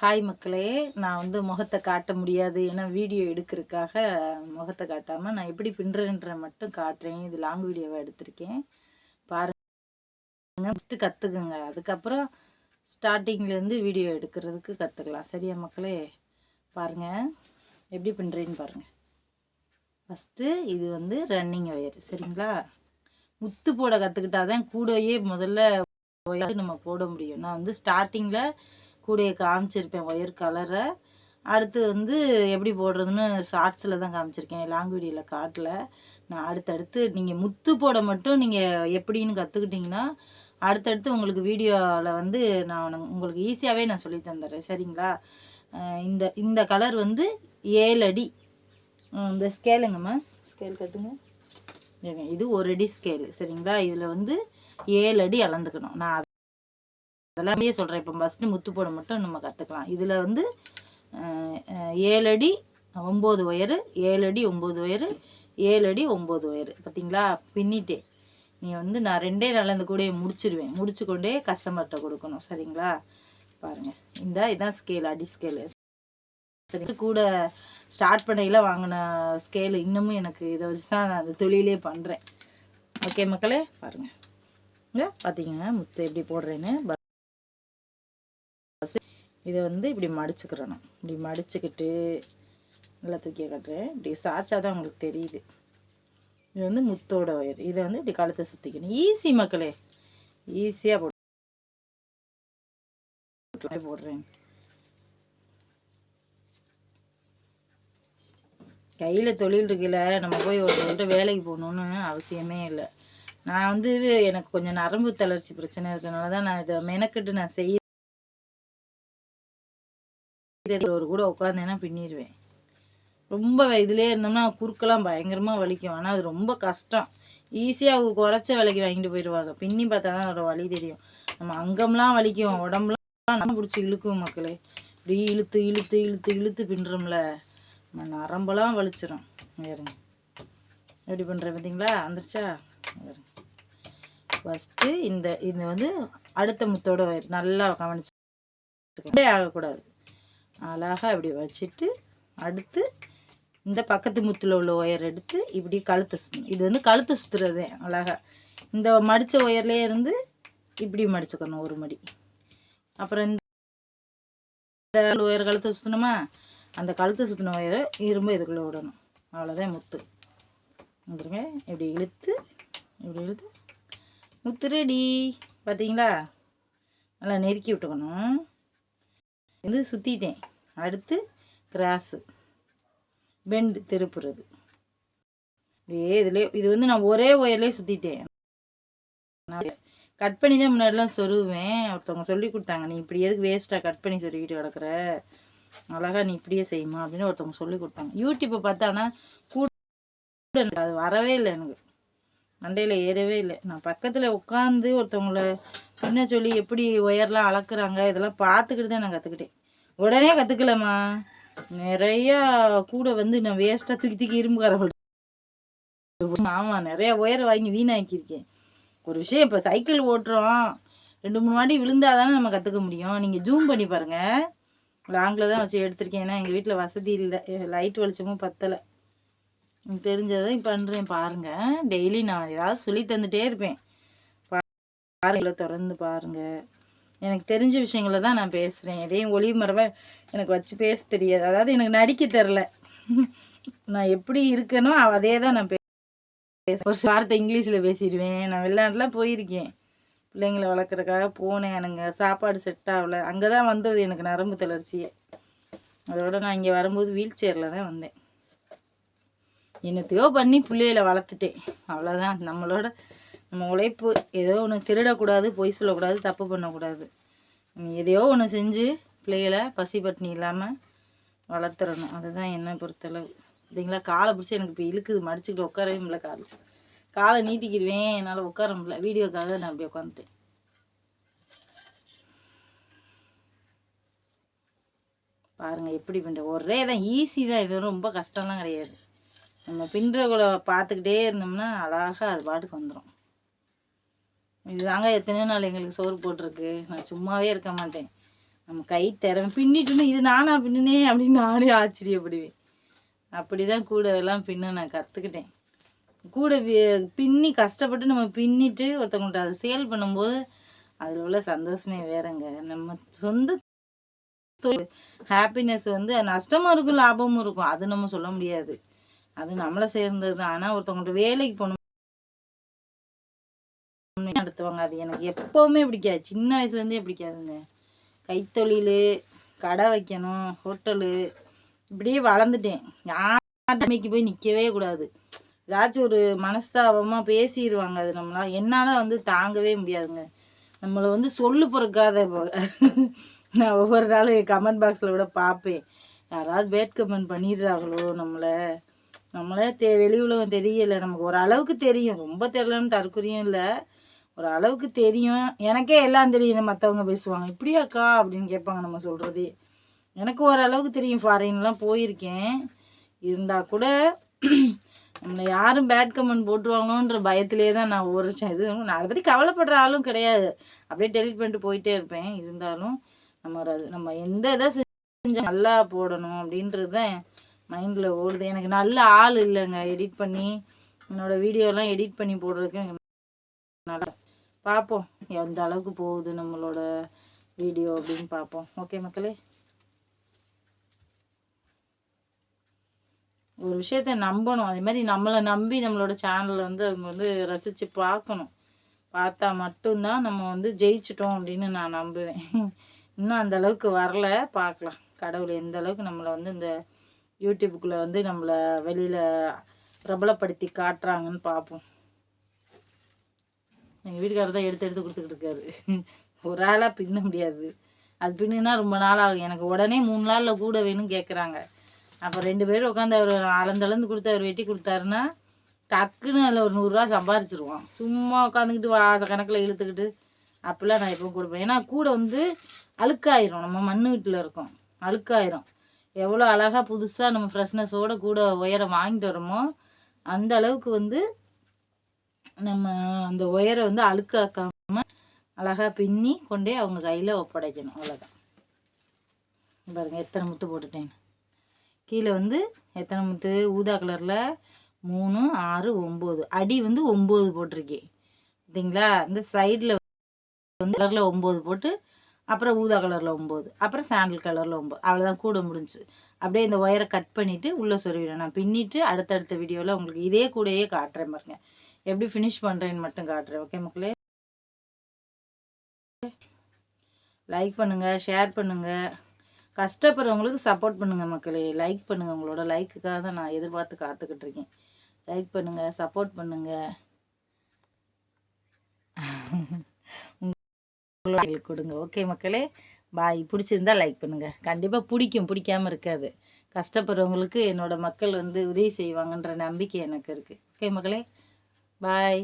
Hi மக்களே நான் வந்து முகத்தை காட்ட முடியாது ஏன்னா வீடியோ எடுக்கிறதுக்காக முகத்தை காட்டாமல் நான் எப்படி பின்னுறேன்ற மட்டும் காட்டுறேன். இது லாங் வீடியோவாக எடுத்திருக்கேன். பாருங்க ஃபஸ்ட்டு கற்றுக்குங்க அதுக்கப்புறம் ஸ்டார்டிங்லேருந்து வீடியோ எடுக்கிறதுக்கு கற்றுக்கலாம் சரியா மக்களே? பாருங்கள் எப்படி பின்னுறேன்னு பாருங்கள் ஃபஸ்ட்டு இது வந்து ரன்னிங் ஒயர் சரிங்களா? முத்து போட கற்றுக்கிட்டா தான் கூடவே முதல்ல ஒயர் நம்ம போட முடியும். நான் வந்து ஸ்டார்டிங்கில் கூடையை காமிச்சிருப்பேன் ஒயர் கலரை. அடுத்து வந்து எப்படி போடுறதுன்னு ஷார்ட்ஸில் தான் காமிச்சிருக்கேன் லாங் வீடியோவில் காட்டல. நான் அடுத்தடுத்து நீங்கள் முத்து போட மட்டும் நீங்கள் எப்படின்னு கற்றுக்கிட்டிங்கன்னா அடுத்தடுத்து உங்களுக்கு வீடியோவில் வந்து நான் உங்களுக்கு ஈஸியாகவே நான் சொல்லி தந்துடுறேன். சரிங்களா? இந்த இந்த கலர் வந்து ஏழு அடி. இந்த ஸ்கேலுங்கம்மா ஸ்கேல் கட்டுங்க. இது ஒரு அடி ஸ்கேலு சரிங்களா? இதில் வந்து ஏழு அடி அளந்துக்கணும். நான் எல்லாமே சொல்கிறேன் இப்போ ஃபஸ்ட்டு முத்து போட மட்டும் நம்ம கற்றுக்கலாம் இதில் வந்து ஏழு அடி ஒம்பது ஒயரு ஏழு அடி ஒம்பது ஒயரு ஏழு அடி ஒம்பது ஒயரு. பார்த்தீங்களா பின்னிட்டே நீ வந்து நான் ரெண்டே நாளில் இந்த கூடையை முடிச்சிடுவேன் முடிச்சு கொண்டே கஸ்டமர்கிட்ட கொடுக்கணும். சரிங்களா? பாருங்கள் இந்த இதான் ஸ்கேல் அடி ஸ்கேலு சரி கூட ஸ்டார்ட் பண்ணையில் வாங்கின ஸ்கேலு இன்னமும் எனக்கு இதை வச்சு தான் நான் அந்த தொழிலே பண்ணுறேன் ஓகே மக்களே? பாருங்கள் இங்கே பார்த்தீங்க முத்து எப்படி போடுறேன்னு. இதை வந்து இப்படி மடிச்சுக்கிறணும். இப்படி மடிச்சுக்கிட்டு நல்லா தூக்கி கட்டுறேன். இப்படி சாய்ச்சா தான் உங்களுக்கு தெரியுது. இது வந்து முத்தோட ஒயர் இதை வந்து இப்படி கழுத்தை சுற்றிக்கணும் ஈஸி மக்களே. ஈஸியாக போட்டு போடுறேன். கையில் தொழில் இருக்குல்ல நம்ம போய் ஒருத்தர்கிட்ட வேலைக்கு போகணுன்னு அவசியமே இல்லை. நான் வந்து எனக்கு கொஞ்சம் நரம்பு தளர்ச்சி பிரச்சனை இருக்கிறதுனால தான் நான் இதை மெனக்கிட்டு நான் செய்ய ஒரு கூட உட்காந்தேன்னா பின்னிடுவேன். ரொம்ப இதுலேயே இருந்தோம்னா குறுக்கெல்லாம் பயங்கரமாக வலிக்கும். ஆனால் அது ரொம்ப கஷ்டம். ஈஸியாக அவங்க குறைச்ச விலைக்கு வாங்கிட்டு போயிடுவாங்க. பின்னி பார்த்தா தான் அதோட வலி தெரியும். நம்ம அங்கம்லாம் வலிக்கும். உடம்புலாம் நம்ம பிடிச்சி இழுக்கும் மக்களே. இப்படி இழுத்து இழுத்து இழுத்து இழுத்து பின்னுறோம்ல. நம்ம நரம்பெல்லாம் வலிச்சிடும் வேறுங்க எப்படி பண்ணுறேன் பார்த்தீங்களா? வந்துருச்சா? வேறுங்க ஃபஸ்ட்டு இந்த இது வந்து அடுத்த முத்தோட நல்லா கவனிச்சு. ஆகக்கூடாது. அழகாக இப்படி வச்சுட்டு அடுத்து இந்த பக்கத்து முத்தில் உள்ள ஒயர் எடுத்து இப்படி கழுத்து சுற்றணும் இது வந்து கழுத்து சுற்றுறது அழகாக இந்த மடித்த ஒயர்லேயே இருந்து இப்படி மடிச்சுக்கணும் ஒரு மடி. அப்புறம் இந்த ஒயர் கழுத்தை சுற்றணுமா அந்த கழுத்து சுற்றின ஒயரை இரும்பு இதுக்குள்ளே விடணும். அவ்வளோதான் முத்து. வந்துருங்க இப்படி இழுத்து இப்படி இழுத்து. முத்து ரெடி பார்த்தீங்களா நல்லா நெருக்கி விட்டுக்கணும். இது சுற்றிட்டேன் அடுத்து கிராஸு. பெண்டு திருப்புறது. அப்படியே இதுலேயே இது வந்து நான் ஒரே ஒயர்லேயே சுற்றிட்டேன் கட் பண்ணி தான் முன்னாடிலாம் சொருவேன். ஒருத்தவங்க சொல்லி கொடுத்தாங்க நீ இப்படி எதுக்கு வேஸ்ட்டாக கட் பண்ணி சொருகிட்டு கிடக்குற? அழகாக நீ இப்படியே செய்யுமா அப்படின்னு ஒருத்தவங்க சொல்லி கொடுத்தாங்க. யூடியூப்பை பார்த்தானா கூட அது வரவே இல்லை எனக்கு. மண்டையில் ஏறவே இல்லை. நான் பக்கத்தில் உட்காந்து ஒருத்தவங்கள என்ன சொல்லி எப்படி ஒயர்லாம் அளக்குறாங்க இதெல்லாம் பார்த்துக்கிட்டு தான் நான் கற்றுக்கிட்டேன் உடனே கற்றுக்கலம்மா நிறையா கூட வந்து நான் வேஸ்ட்டாக தூக்கி தூக்கி இரும்பு ஆமாம் நிறையா ஒயரை வாங்கி வீணாக்கியிருக்கேன். ஒரு விஷயம் இப்போ சைக்கிள் ஓட்டுறோம். ரெண்டு மூணு வாட்டி விழுந்தால் தானே நம்ம கற்றுக்க முடியும். நீங்கள் ஜூம் பண்ணி பாருங்கள் லாங்கில் தான் வச்சு எடுத்திருக்கேன். ஏன்னா எங்கள் வீட்டில் வசதி இல்லை. லைட் வெளிச்சமும் பத்தலை. தெரிஞ்சதை பண்ணுறேன் பாருங்கள் டெய்லி நான் ஏதாவது சொல்லி தந்துகிட்டே இருப்பேன். பாருங்களை திறந்து பாருங்கள் எனக்கு தெரிஞ்ச விஷயங்கள தான் நான் பேசுகிறேன் எதையும் ஒளி மரபை எனக்கு வச்சு பேச தெரியாது. அதாவது எனக்கு நடிக்க தெரில நான் எப்படி இருக்கேனோ அதே தான் நான் பேச ஒரு வார்த்தை இங்கிலீஷில் பேசிடுவேன். நான் வெளிநாட்டுலாம் போயிருக்கேன். பிள்ளைங்களை வளர்க்குறக்காக போனேன் எனக்கு சாப்பாடு செட் ஆகல. அங்கே தான் வந்தது எனக்கு நரம்பு தளர்ச்சியே. அதோட நான் இங்கே வரும்போது வீல் சேரில் தான் வந்தேன். என்னத்தையோ பண்ணி பிள்ளைகளை வளர்த்துட்டேன். அவ்வளோதான் நம்மளோட நம்ம உழைப்பு ஏதோ ஒன்று திருடக்கூடாது பொய் சொல்லக்கூடாது தப்பு பண்ணக்கூடாது. எதையோ ஒன்று செஞ்சு பிள்ளைகளை பசி பட்டினி இல்லாமல் வளர்த்துறணும். அதுதான் என்னை பொறுத்தளவு. இதுங்களா காலை பிடிச்சி எனக்கு இப்போ இழுக்குது. மடிச்சுக்கிட்டு உட்காரவே முடியல கால். காலை நீட்டிக்கிடுவேன். என்னால் உட்கார முடியல. வீடியோக்காக நான் அப்படி உட்காந்துட்டேன். பாருங்கள் எப்படி பண்ணுற ஒரே தான் ஈஸி தான். இது ரொம்ப கஷ்டம்லாம் கிடையாது. நம்ம பின்றகுலை பார்த்துக்கிட்டே இருந்தோம்னா அழகாக அது பாட்டுக்கு வந்துடும் இதுதாங்க எத்தனையோ நாள் எங்களுக்கு சோறு போட்டிருக்கு. நான் சும்மாவே இருக்க மாட்டேன். நம்ம கை திறமை பின்னிட்டுன்னு இது நானா பின்னினே அப்படின்னு நானே ஆச்சரியப்படுவேன். அப்படி தான் கூட எல்லாம் பின்ன நான் கற்றுக்கிட்டேன் கூட பின்னி கஷ்டப்பட்டு நம்ம பின்னிட்டு ஒருத்தவங்கள்ட்ட அதை சேல் பண்ணும்போது அதில் உள்ள சந்தோஷமே வேறங்க. நம்ம சொந்த ஹாப்பினஸ் வந்து நஷ்டமும் இருக்கும் லாபமும் இருக்கும். அது நம்ம சொல்ல முடியாது. அது நம்மளை சேர்ந்தது. தான் ஆனால் ஒருத்தவங்கள்ட்ட வேலைக்கு போகணும். நடத்துவாங்க. அது எனக்கு எப்போவுமே பிடிக்காது. சின்ன வயசுலேருந்தே பிடிக்காதுங்க. கைத்தொழில் கடை வைக்கணும் ஹோட்டலு இப்படியே வளர்ந்துட்டேன். யார்மைக்கு போய் நிற்கவே கூடாது. ஏதாச்சும் ஒரு மனஸ்தாபமாக பேசிடுவாங்க அது நம்மளால் என்னால் வந்து தாங்கவே முடியாதுங்க. நம்மளை வந்து சொல்லு பொறுக்காத நான் ஒவ்வொரு நாளும் கமெண்ட் பாக்ஸில் கூட பார்ப்பேன். யாராவது பேட் கமெண்ட் பண்ணிடுறாங்களோ நம்மளை. நம்மளே தெ வெளி உலகம் தெரியல. நமக்கு ஒரு அளவுக்கு தெரியும். ரொம்ப தெரியலன்னு தற்குறியும் இல்லை. ஒரு அளவுக்கு தெரியும். எனக்கே எல்லாம் தெரியும் மற்றவங்க பேசுவாங்க. இப்படியாக்கா? அப்படின்னு கேட்பாங்க நம்ம சொல்கிறதே எனக்கு ஓரளவுக்கு தெரியும். ஃபாரின்லாம் போயிருக்கேன். இருந்தால் கூட நம்மளை யாரும் பேட் கமெண்ட் போட்டுருவாங்களோன்ற பயத்திலே தான் நான் ஒரு இது நான் அதை பற்றி கவலைப்படுற ஆளும் கிடையாது. அப்படியே டெலிட் பண்ணிட்டு போயிட்டே இருப்பேன். இருந்தாலும் நம்ம அது- நம்ம எந்த இதை செஞ்சால் நல்லா போடணும் அப்படின்றது தான் மைண்டில் ஓடுது. எனக்கு நல்ல ஆள் இல்லைங்க. எடிட் பண்ணி என்னோட வீடியோலாம் எடிட் பண்ணி போடுறதுக்கு நல்லா பார்ப்போம். எந்த அளவுக்கு போகுது நம்மளோட வீடியோ அப்படின்னு பார்ப்போம். ஓகே மக்களே? ஒரு விஷயத்த நம்பணும். அதே மாதிரி நம்மளை நம்பி நம்மளோட சேனலை வந்து அவங்க வந்து ரசித்து பார்க்கணும். பார்த்தா மட்டும்தான் நம்ம வந்து ஜெயிச்சிட்டோம் அப்படின்னு நான் நம்புவேன். இன்னும் அந்த அளவுக்கு வரல. பார்க்கலாம். கடவுள் எந்த அளவுக்கு நம்மளை வந்து இந்த யூடியூப்புக்குள்ளே வந்து நம்மளை வெளியில் பிரபலப்படுத்தி காட்டுறாங்கன்னு பார்ப்போம் எங்கள் வீட்டுக்காரர் தான் எடுத்து எடுத்து கொடுத்துக்கிட்டு இருக்காரு. ஒரு ஆளாக பின்ன முடியாது. அது பின்னுனா ரொம்ப நாள் ஆகும். எனக்கு உடனே மூணு நாளில் கூட வேணும்னு கேட்குறாங்க அப்போ ரெண்டு பேரும் உட்காந்து அவர் அளந்தளந்து கொடுத்து அவர் வெட்டி கொடுத்தாருன்னா டக்குன்னு அதில் ஒரு நூறுரூவா சம்பாரிச்சிருவோம் சும்மா உட்காந்துக்கிட்டு வா கணக்கில் இழுத்துக்கிட்டு அப்படிலாம் நான் எப்பவும் கொடுப்பேன். ஏன்னா கூட வந்து அழுக்காயிரும். நம்ம மண் வீட்டில் இருக்கோம். அழுக்காயிரும். எவ்வளோ அழகாக புதுசாக நம்ம ஃப்ரெஷ்னஸோட கூட ஒயரை வாங்கிட்டு வரோமோ அந்த அளவுக்கு வந்து நம்ம அந்த ஒயரை வந்து அழுக்காக்காம அழகாக பின்னி கொண்டே அவங்க கையில் ஒப்படைக்கணும். அவ்வளோதான் பாருங்க எத்தனை முத்து போட்டுட்டேன். கீழே வந்து எத்தனை முத்து? ஊதா கலரில் மூணு ஆறு ஒம்பது அடி வந்து ஒம்பது போட்டிருக்கேன் பார்த்தீங்களா? இந்த சைடில் வந்து கலரில் ஒம்பது போட்டு அப்புறம் ஊதா கலரில் ஒம்பது அப்புறம் சாண்டில் கலரில் ஒம்பது அவ்வளோதான் கூட முடிஞ்சு. அப்படியே இந்த ஒயரை கட் பண்ணிவிட்டு உள்ளே சொருவிடுவேன் நான் பின்னிட்டு அடுத்தடுத்த வீடியோவில் உங்களுக்கு இதே கூடயே காட்டுறேன் பாருங்க. எப்படி ஃபினிஷ் பண்ணுறேன்னு மட்டும் காட்டுறேன் ஓகே மக்களே? லைக் பண்ணுங்கள் ஷேர் பண்ணுங்கள் கஷ்டப்படுறவங்களுக்கு சப்போர்ட் பண்ணுங்கள் மக்களே. லைக் பண்ணுங்கள் உங்களோட லைக்குக்காக தான் நான் எதிர்பார்த்து காத்துக்கிட்டு இருக்கேன். லைக் பண்ணுங்கள் சப்போர்ட் பண்ணுங்கள் லைக் கொடுங்க. ஓகே மக்களே? பாய் பிடிச்சிருந்தா லைக் பண்ணுங்கள் கண்டிப்பாக பிடிக்கும். பிடிக்காம இருக்காது. கஷ்டப்படுறவங்களுக்கு என்னோடய மக்கள் வந்து உதவி செய்வாங்கன்ற நம்பிக்கை எனக்கு இருக்குது ஓகே மக்களே? பாய்